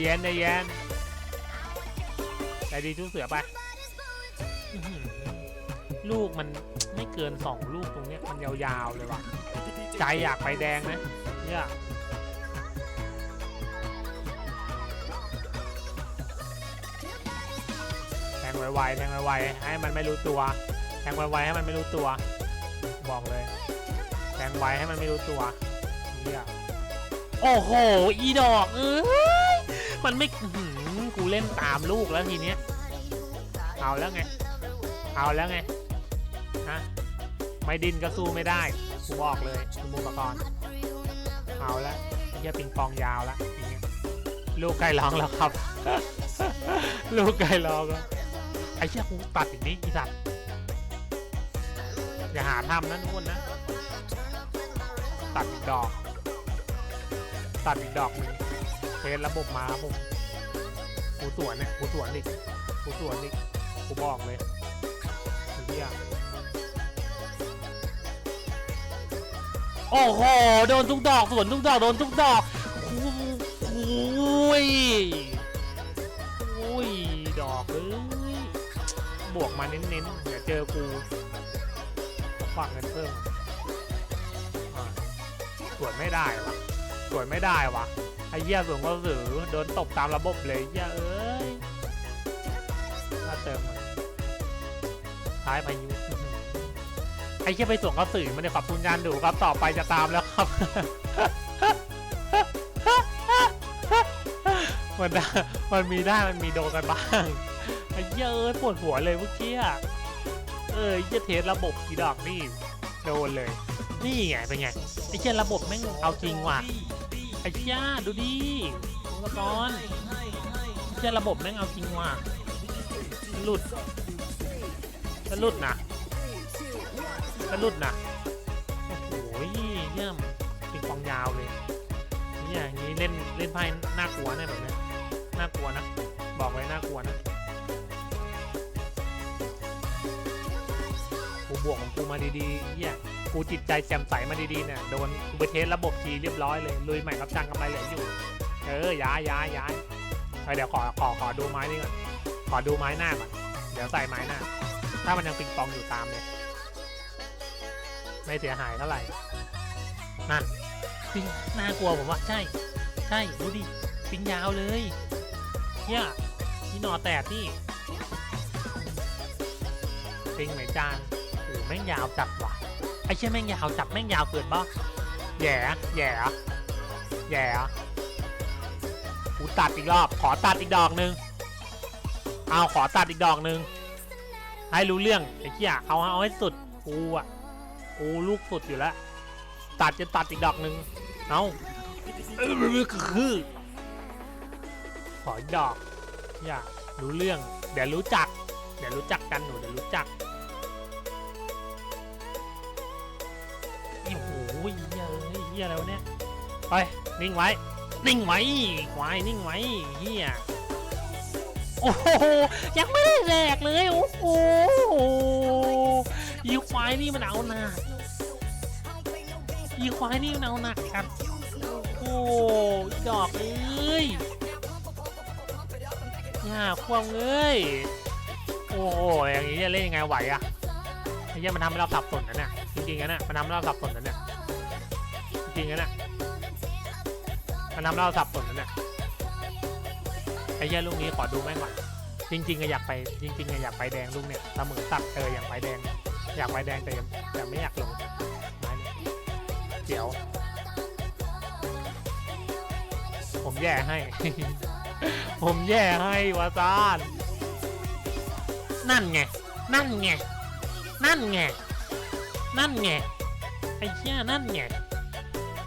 เย็นใจเย็นใจดีทุกเสือไปอื้อหือลูกมันไม่เกินสองลูกตรงเนี้ยมันยาวๆเลยว่ะ ใจอยากไปแดงนะเนี่ยแทงไวๆแทงไวๆให้มันไม่รู้ตัว แทงไวๆให้มันไม่รู้ตัว บอกเลย แทงไวให้มันไม่รู้ตัวเนี่ยโอ้โห อีดอกเอ้ย มันไม่หืกูเล่นตามลูกแล้วทีเนี้ย เอาแล้วไง เอาแล้วไง ฮะ ไม่ดินก็สู้ไม่ได้ กูบอกเลยคุณมูปกรณ์เอาละไอ้เหี้ยปิงปองยาวละทีเนี้ยลูกไก่ร้องแล้วครับ ลูกไก่ร้องแล้วไอ้เหี้ยกูตัดอย่างนี้อีสัตว์อย่าหาทำนะทุกคนนะ ตัดอีกดอก ตัดอีกดอกหนึ่ง เทสระบบมาผมกูสวนเนี่ยกูสวนอีกกูสวนอีกกูบอกเลยเหี้ยโอ้โห โดนทุกดอกสวนทุกดอก โดนทุกดอกโอ้ยโอ้ย ดอกเอ้ย บวกมาเน้นๆ เดี๋ยวเจอกูฝากเงินเพิ่มสวนไม่ได้วะสวนไม่ได้วะ ไอ้เหี้ยสวนก็สือโดนตบตามระบบเลยเหี้ยเอ้ยน่าเติมเลยท้ายพายุไอ้แค่ไปส่งกระสือมันเนี่ยขอบคุณงานดูครับต่อไปจะตามแล้วครับมันได้มันมีได้มันมีโดนกันบ้างไอ้เหี้ยเอ้ยปวดหัวเลยเมื่อกี้เออไอ้เหี้ยเทสระบบกี่ดอกนี่โดนเลย นี่ไงเป็นไงไอ้เหี้ยระบบแม่งเอาจริงว่ะ ไอ้เหี้ยดูดิอุปกรณ์ไอ้เหี้ยระบบแม่งเอาจริงว่ะหลุดจะหลุดนะกระลุดนะโอ้โหเยี่ยมปิงปองยาวเลยเนี่ยอย่างนี้เล่นเล่นไพ่น่ากลัวแน่แบบนี้น่ากลัวนะ บอกเลยน่ากลัวนะกูบวกของกูมาดีๆเฮีย กูจิตใจแจ่มใสมาดีๆเนี่ยโดนกูไปเทสระบบทีเรียบร้อยเลยลุยใหม่รับจ้างกำไรเหลืออยู่ เออย้ายย้ายย้ายเออเดี๋ยวขอขอขอดูไม้นี่ก่อนขอดูไม้หน้าก่อนเดี๋ยวใส่ไม้หน้า ถ้ามันยังปิงปองอยู่ตามเนี่ยไม่เสียหายเท่าไหร่นั่นปิงน่ากลัวผมว่าใช่ ใช่ดูดิปิงยาวเลยเฮียนี่หนอแตกนี่ปิงไหมจานโอ้แม่งยาวจัดว่ะ อ้เชี่ยแม่งยาวจับแม่งยาวเกินป่ะแย่แย่แย่กูตัดอีกรอบ ขอตัดอีกดอกหนึ่งเอาขอตัดอีกดอกหนึ่งให้รู้เรื่องไอ้เชี่ยเอาเอาให้สุด กูอะกูลูกสุดอยู่แล้ว ตัดจะตัดอีกดอกหนึ่งเอาคือขออีกดอก อย่ารู้เรื่อง เดี๋ยวรู้จัก เดี๋ยวรู้จักกันหนูเดี๋ยวรู้จัก ยเอ้ยอะไรวะเนี่ย ไป นิ่งไว้ นิ่งไว้ควายนิ่งไว้เฮียโอ้โห ยังไม่ได้แดกเลย โอ้โหยีควายนี่มันเอาหนักยีควายนี่มันเอาหนักครับ โอ้โหอีดอกเอ้ยอย่าควงเอ้ย โอ้โหอย่างนี้จะเล่นยังไงไหวอะไอ้เหี้ยมันทำให้เราสับสนนะเนี่ยจริงๆนะเนี่ยมันทำให้เราสับสนนะเนี่ย ริงๆนะเนี่ยมันทำเราสับสนนะเนี่ยไอ้เหี้ยลูกนี้ขอดูแม่งก่อนจริงๆอะอยากไปจริงๆอะอยากไปแดงลูกเนี่ยเสมอตัดเอออยากไปแดง อยากไปแดงแต่ยังแต่ไม่อยากลงม้เนี่ยเดี๋ยว ผมแย่ให้ ผมแย่ให้วาซานนั่นไง นั่นไง นั่นไง นั่นไง ไอ้เชี่ยนั่นไง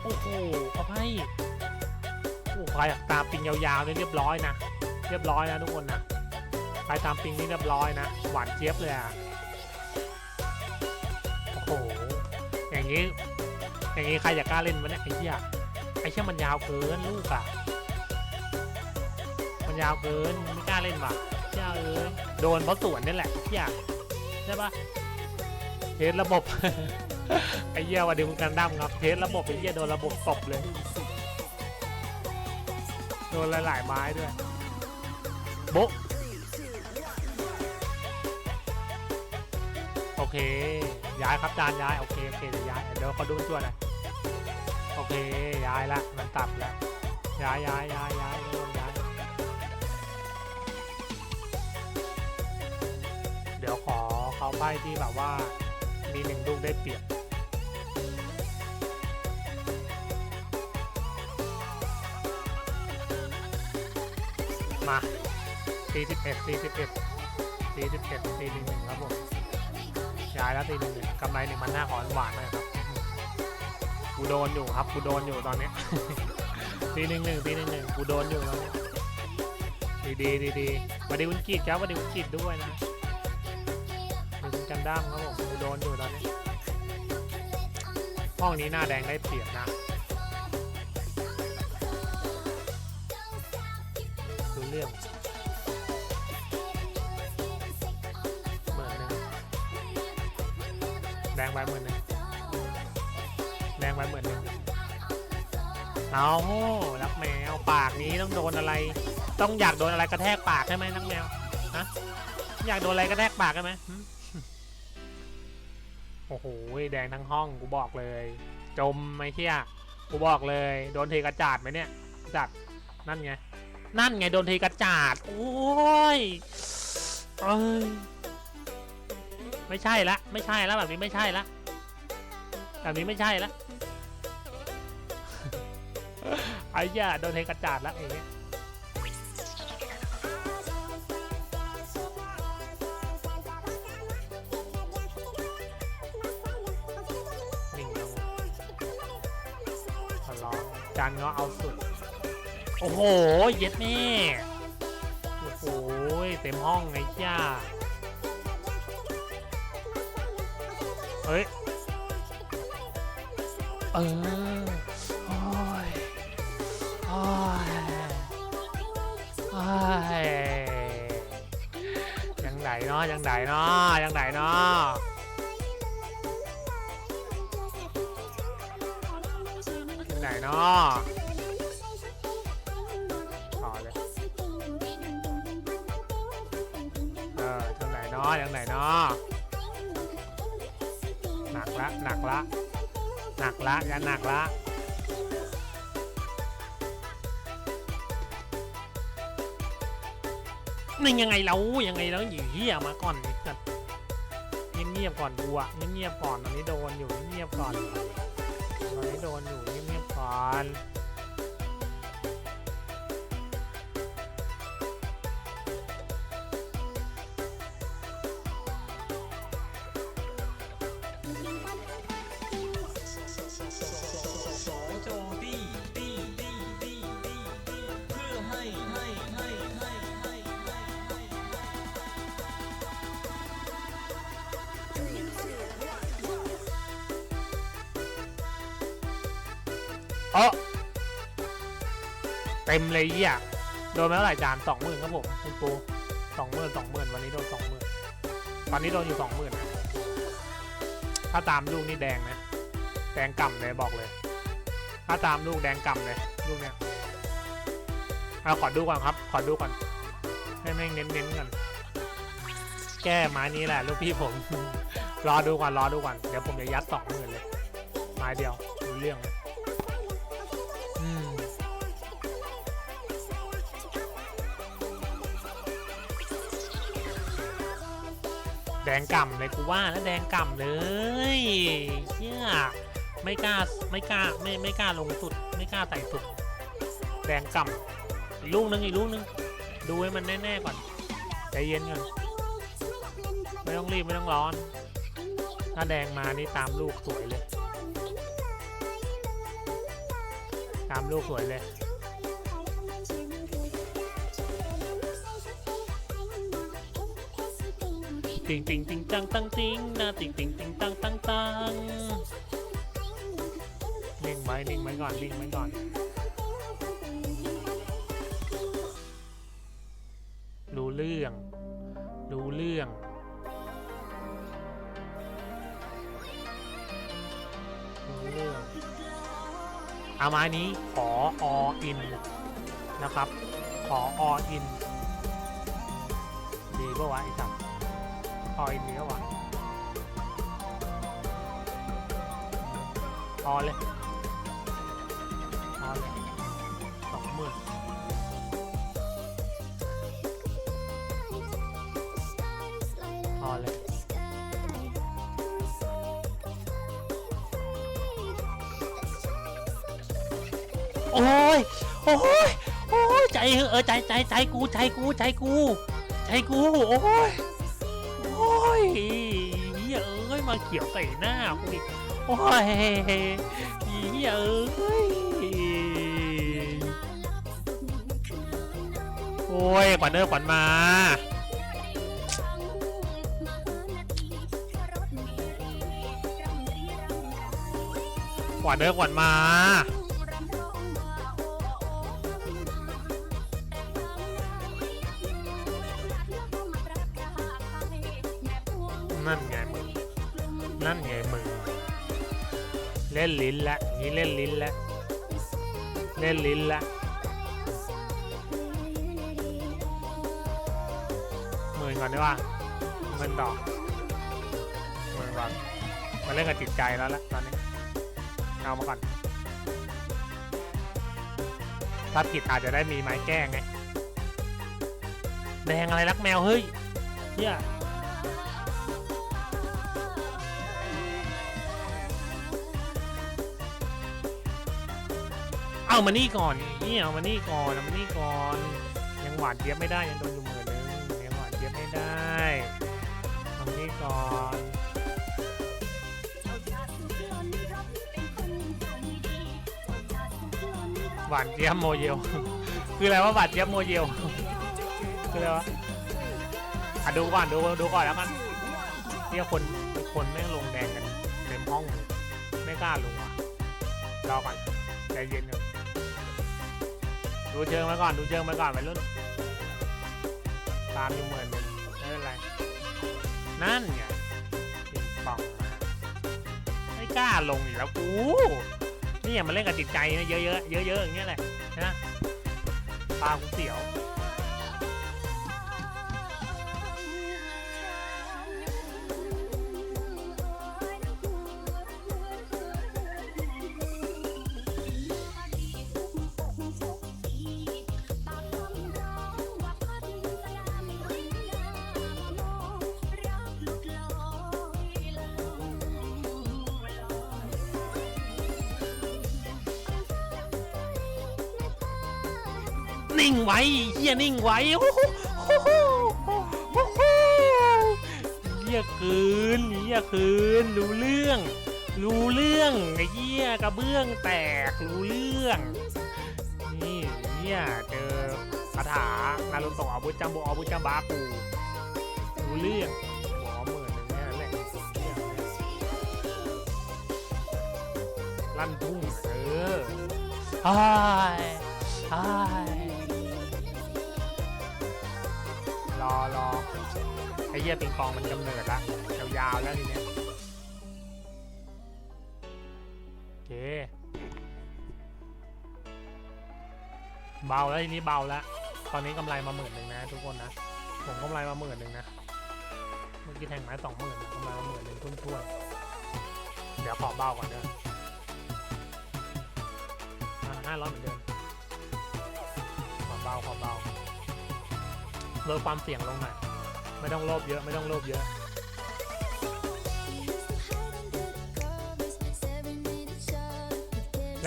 โอ้โหเอาไปโอ้ใครตามปิงยาวๆนี่เรียบร้อยนะ เรียบร้อยนะทุกคนนะใครตามปิงนี่เรียบร้อยนะ หวานเจี๊ยบเลยอะ โอ้โห อย่างนี้ อย่างนี้ใครอยากกล้าเล่นวะเนี่ยไอ้เหี้ย ไอ้เชี่ยมันยาวเกินลูกอะมันยาวเกินไม่กล้าเล่นว่ะเชี่ยเอ้ยโดนเพราะสวนนี่แหละเชี่ยใช่ปะเทสระบบ ไอ้เหี้ยวันดีคุณกันดั้มครับเทสระบบไอ้เหี้ยโดนระบบตบเลย โดนหลายๆไม้ด้วยโบ๊ะโอเค ย้ายครับจานย้ายโอเคโอเคเดี๋ยวย้ายเดี๋ยวขอดูตัวหน่อยโอเคย้ายละมันตัดแล้วย้ายย้ายย้ายย้ายโดนย้ายเดี๋ยวขอเขาใบที่แบบว่า มีหนึ่งลูกได้เปรียบมา41 41 41 41ครับผมย้ายแล้วตีหนึ่งหนึ่งกำไรหนึ่งมันหน้าขอนหวานหน่อยครับกูโดนอยู่ครับกูโดนอยู่ตอนนี้ตีหนึ่งหนึ่งตีหนึ่งหนึ่งกูโดนอยู่ตอนนี้ดีดีดีดีสวัสดีคุณกีดครับสวัสดีคุณกีดด้วยนะคุณกันด้ามครับผม โดนอยู่ตอนนี้ห้องนี้หน้าแดงได้เปรียบนะดูเรื่องหมื่นหนึ่งแดงไปหมื่นหนึ่งแดงไปหมื่นหนึ่งเอารักแมวปากนี้ต้องโดนอะไร ต้องอยากโดนอะไรกระแทกปากใช่ไหมนักแมวฮะอยากโดนอะไรกระแทกปากใช่ไหม อ้โหแดงทั้งห้องกูบอกเลย จมไม่เที่ยกูบอกเลย โดนเทกระจาดไหมเนี่ยจัดนั่นไง นั่นไงโดนเทกระจาด โอ้ยเอ้ยไม่ใช่ละ ไม่ใช่ละแบบนี้ไม่ใช่ละแบบนี้ไม่ใช่ละไอ้ย่าโดนเทกระจาดละไอย่างเงี้ย องจานเงาะเอาสุด โอ้โห เย็ดแม่โอ้โหเต็มห้องไงจ้าเฮ้ย เออโอ้ยโอ้ยโอ้ยยังไหนเนาะยังไหนเนาะยังไหนเนาะ เนาะต่อเลยเออทางไหนเนาะยังไหนเนาะหนักละหนักละหนักละยันหนักละนี่ยังไงเรายังไงแล้วอยู่เหี้ยมาก่อนนี่กันเงียบๆก่อนดูอะเงียบๆก่อนตอนนี้โดนอยู่เงียบๆก่อน ตอนนี้โดนอยู่เงียบๆก่อน เออเต็มเลยอะโดนไปเท่าไหร่จานสองหมื่นครับผมคุณปูสองหมื่นสองหมื่นวันนี้โดนสองหมื่นตอนนี้โดนอยู่สองหมื่นถ้าตามลูกนี่แดงนะ แดงก่ำเลยบอกเลย ถ้าตามลูกแดงก่ำเลยลูกเนี้ยเอาขอดูก่อนครับ ขอดูก่อนให้แม่งเน้นๆก่อนแก้ไม้นี้แหละ ลูกพี่ผม รอดูก่อนรอดูก่อนเดี๋ยวผมจะยัดสองหมื่นเลยไม้เดียวรู้เรื่องเลย ดงก่ำเลยกูว่าแล้วแดงก่ำเลยเชี่ยไม่กล้าไม่กล้าไม่ไม่กล้าลงสุด ไม่กล้าใส่สุด แดงก่ำอีกลูกนึงอีกลูกนึงดูให้มันแน่ๆก่อนใจเย็นก่อนไม่ต้องรีบไม่ต้องร้อน ถ้าแดงมานี่ตามลูกสวยเลย ตามลูกสวยเลย ติงติงติงตังตังติงนะติงติงติงตังตังตังนิ่งไว้นิ่งไว้ก่อนนิ่งไว้ก่อน รู้เรื่อง รู้เรื่องรู้เรื่องเอาม้นี้ขอออินนะครับ ขอออิน ดีปะวะไอ้สัต ว์ออินดีปะวะออเลยออเลยสองหมื่นออเลยโอ้ย โอ้ย โอ้ย ใจเออใจใจใจกู ใจกู ใจกู ใจกู โอ้ย มาเขียวใส่หน้ากูอีกโอ้ยเหี้ยเอ้ยโอ้ยขวัญเนอขวัญมาขวัญเนอขวัญมา เล่นลิ้นละนี่เล่นลิ้นละเล่นลิ้นละหมื่นก่อนดีกว่าเงินดอกหมื่นก่อนมาเล่นกับจิตใจแล้วละตอนนี้เอามาก่อนถ้าผิดอาจจะได้มีไม้แก้ไงแดงอะไรรักแมวเฮ้ยเฮีย เอามานี่ก่อนนี่เอามานี่ก่อนเอามานี่ก่อน ยังหวานเจี๊ยบไม่ได้ยังโดนอยู่หมื่นนึงยังหวานเจี๊ยบไม่ได้เอามานี่ก่อนหวานเจี๊ยบโมเยลคืออะไรว่าหวานเจี๊ยบโมเยลคืออะไรวะอะดูก่อนดูดูก่อนแล้วกันเที่ยคนคนแม่งลงแดงกันเต็มห้องเลยไม่กล้าลงว่ะรอก่อนใจเย็นก่อน ดูเชิงมาก่อน ดูเชิงมาก่อนไปรุ่น ตามอยู่เหมือนไม่เป็นไร นั่นไงปิงปองมาไม่กล้าลงอีกแล้วกูนี่อย่ามาเล่นกับจิตใจนะเยอะๆเยอะๆอย่างเงี้ยแหละนะตากูเสียว นิ่งไว้เฮียนิ่งไว้โอ้โหโอ้โหโอ้โหเฮียคืนเฮียคืนรู้เรื่อง รู้เรื่องไอ้เฮียกระเบื้องแตกรู้เรื่อง นี่เนี่ยเจอคาถานารุโตะอาบุจัมโบอาบุจัมบากูรู้เรื่องหัวหมื่นหนึ่งแค่นั้นแหละเหี้ยลั่นทุ่งเออไอ้ไอ้ รอรอไอ้เหี้ยปิงปองมันกำเนิดละยาวๆแล้วทีเนี้ยโอเคเบาแล้วทีนี้เบาแล้วตอนนี้กำไรมาหมื่นหนึ่งนะทุกคนนะผมกำไรมาหมื่นหนึ่งนะเมื่อกี้แทงไม้สองหมื่นกำไรมาหมื่นหนึ่งทุ่นท่วนๆเดี๋ยวขอเบาก่อนเด้อห้าร้อยเหมือนเดิมขอเบาขอเบา ลดความเสี่ยงลงหน่อยไม่ต้องโลภเยอะไม่ต้องโลภเยอะ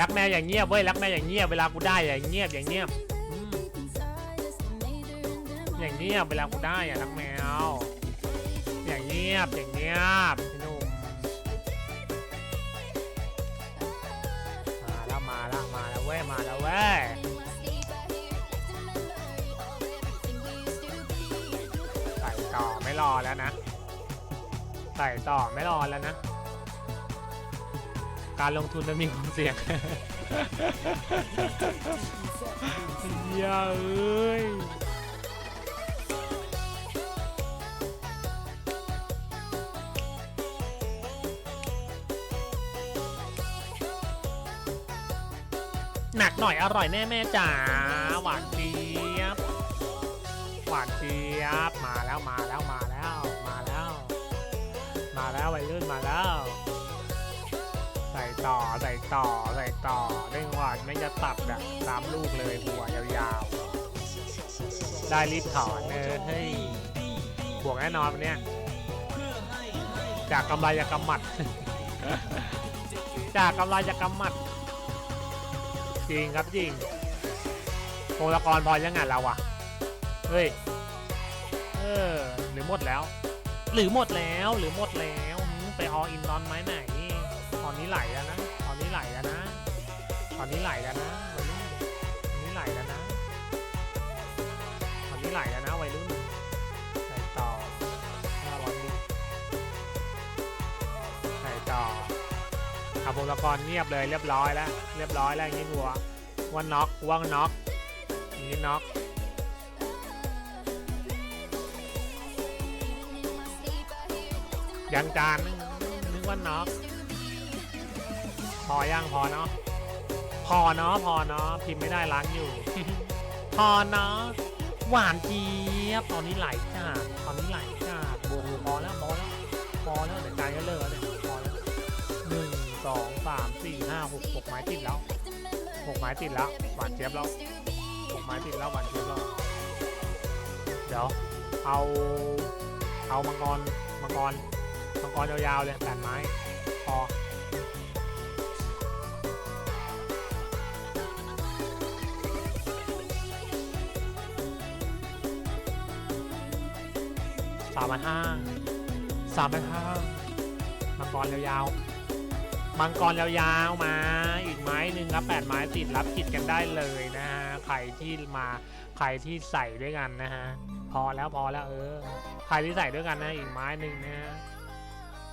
รักแมวอย่างเงียบเว้ยรักแมวอย่างเงียบเวลากูได้อย่างเงียบอย่างเงียบอืมอย่างเงียบเวลากูได้อะรักแมวอย่างเงียบอย่างเงียบ ต่อไม่รอแล้วนะ ใส่ต่อไม่รอแล้วนะ การลงทุนมันมีความเสี่ยงเหี้ยเอ้ยหนักหน่อยอร่อยแน่แม่จ๋า แล้วมาแล้วมาแล้วมาแล้ว มาแล้ววัยรุ่นมาแล้ว ใส่ต่อใส่ต่อใส่ต่อเร่งหวานไม่จะตัดอะตามลูกเลยหัวยาวๆ ได้รีบถอนเออเฮ้ยบวกแน่นอนวันเนี้ยจากกำไรจากกำหมัด จากกำไรจากกำหมัด จริงครับจริงโพลกรพอยังไงเราอะเฮ้ย ออหรือหมดแล้ว หรือหมดแล้วหรือหมดแล้วไปออินตอนไม้ไหนตอนนี้ไหลแล้วนะตอนนี้ไหลแล้วนะตอนนี้ไหลแล้วนะวัยรุ่นตอนนี้ไหลแล้วนะตอนนี้ไหลแล้วนะวัยรุ่นไหลต่อห้าร้อยดิไหลต่อขับพลกรเงียบเลยเรียบร้อยแล้ว เรียบร้อยแล้วอย่างนี้หัวว่าน็อกว่างน็อกอย่างนี้น็อก ยังจานนึกนึกว่าน็อกพอยังพอเนาะพอเนาะพอเนาะพิมพ์ไม่ได้ล้างอยู่ พอเนาะหวานเจี๊ยบตอนนี้ไหลจ้าตอนนี้ไหลจ้าบวกพอแล้วพอแล้วพอแล้วเดี๋ยวจานก็เลิกแล้วเนี่ยพอแล้วหนึ่งสองสามสี่ห้าหกหกไม้ติดแล้วหกไม้ติดแล้วหวานเจี๊ยบแล้วหกไม้ติดแล้วหวานเจี๊ยบแล้วเดี๋ยวเอาเอามังกรมังกร กรยาวๆเลยแปดไม้พอสามพันห้าสามพันห้ามังกรยาวๆมังกรยาวๆมา อีกไม้หนึ่งครับแปดไม้ติดรับกิจกันได้เลยนะฮะใครที่มาใครที่ใส่ด้วยกันนะฮะพอแล้วพอแล้วเออใครที่ใส่ด้วยกันนะอีกไม้หนึ่งนะฮะ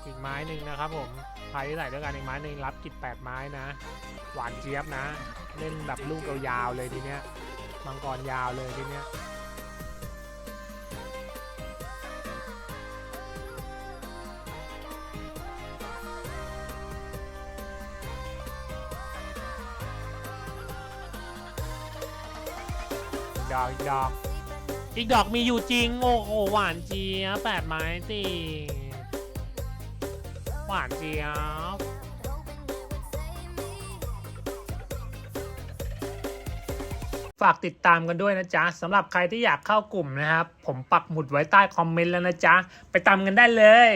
อีกไม้หนึ่งนะครับผมใครที่ใส่ด้วยกันอีกไม้หนึ่งรับกิจแปดไม้นะ หวานเจี๊ยบนะ เล่นแบบลูกยาวๆเลยทีเนี้ย มังกรยาวเลยทีเนี้ยดอกอีกดอก อีกดอกมีอยู่จริง โอ้โหหวานเจี๊ยบแปดไม้ติ วานเจี๊ยบฝากติดตามกันด้วยนะจ๊ะสำหรับใครที่อยากเข้ากลุ่มนะครับ ผมปักหมุดไว้ใต้คอมเมนต์แล้วนะจ๊ะ ไปตามกันได้เลย